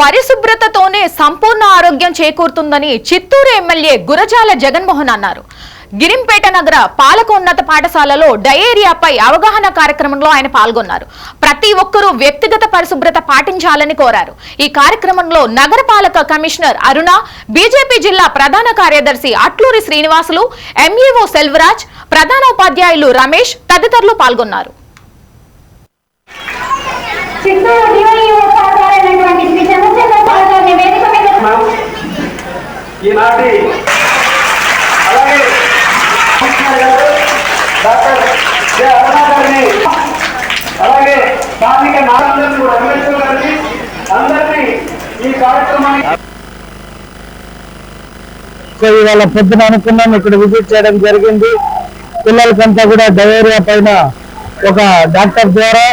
పరిశుభ్రతతోనే సంపూర్ణ ఆరోగ్యం చేకూరుతుందని చిత్తూరు ఎమ్మెల్యే గురజాల జగన్మోహన్ అన్నారు. గిరింపేట నగర పాలకోన్నత పాఠశాలలో డయేరియాపై అవగాహన కార్యక్రమంలో ఆయన పాల్గొన్నారు. ప్రతి ఒక్కరూ వ్యక్తిగత పరిశుభ్రత పాటించాలని కోరారు. ఈ కార్యక్రమంలో నగరపాలక కమిషనర్ అరుణ బీజేపీ జిల్లా ప్రధాన కార్యదర్శి అట్లూరి శ్రీనివాసులు ఎంఈఓ సెల్వరాజ్ ప్రధానోపాధ్యాయులు రమేష్ తదితరులు పాల్గొన్నారు. గాంధీ అలాగే డాక్టర్ జె. అరుణ గారిని అలాగే స్థానిక గారిని అందరినీ ఈ కార్యక్రమానికి ఇవాళ పొద్దున అనుకున్నాం ఇక్కడ విజిట్ చేయడం జరిగింది. పిల్లలకంతా కూడా డయేరియా పైన ఒక డాక్టర్ ద్వారా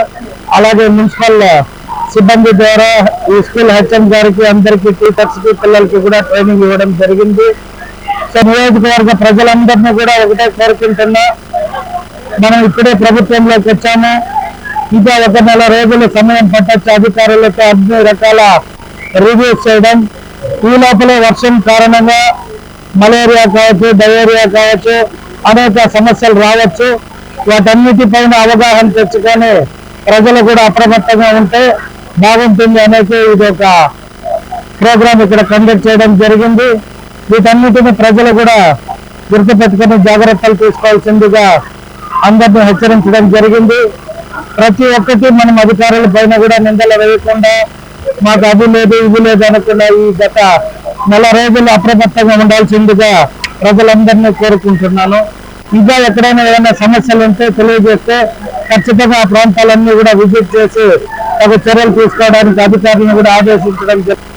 అలాగే మున్సిపల్ సిబ్బంది ద్వారా ఈ స్కూల్ హెచ్ఎం గారికి అందరికి టీచర్స్కి పిల్లలకి కూడా ట్రైనింగ్ ఇవ్వడం జరిగింది. సో నియోజకవర్గ ప్రజలందరినీ కూడా ఒకటే కోరుకుంటున్నా. మనం ఇప్పుడే ప్రభుత్వంలోకి వచ్చాము. ఇంకా ఒక నెల రోజులు సమయం పట్టొచ్చు అధికారులతో అన్ని రకాల రివ్యూస్ చేయడం. ఈ లోపలే వర్షం కారణంగా మలేరియా కావచ్చు డయేరియా కావచ్చు అనేక సమస్యలు రావచ్చు. వాటన్నిటిపైన అవగాహన తెచ్చుకొని ప్రజలు కూడా అప్రమత్తంగా ఉంటే బాగుంటుంది అనేసి ఇది ఒక ప్రోగ్రామ్ ఇక్కడ కండక్ట్ చేయడం జరిగింది. వీటన్నిటిని ప్రజలు కూడా గుర్తుపెట్టుకుని జాగ్రత్తలు తీసుకోవాల్సిందిగా అందరినీ హెచ్చరించడం జరిగింది. ప్రతి ఒక్కటి మనం అధికారుల పైన కూడా నిందలు వేయకుండా మాకు అది లేదు ఇది లేదు అనకుండా ఈ గత నెల రోజులు అప్రమత్తంగా ఉండాల్సిందిగా ప్రజలందరినీ కోరుకుంటున్నాను. ఇంకా ఎక్కడైనా ఏమైనా సమస్యలు ఉంటే తెలియజేస్తే ఖచ్చితంగా ఆ ప్రాంతాలన్నీ కూడా విజిట్ చేసి ఒక చర్యలు తీసుకోవడానికి అధికారులను కూడా ఆదేశించడం జరిగింది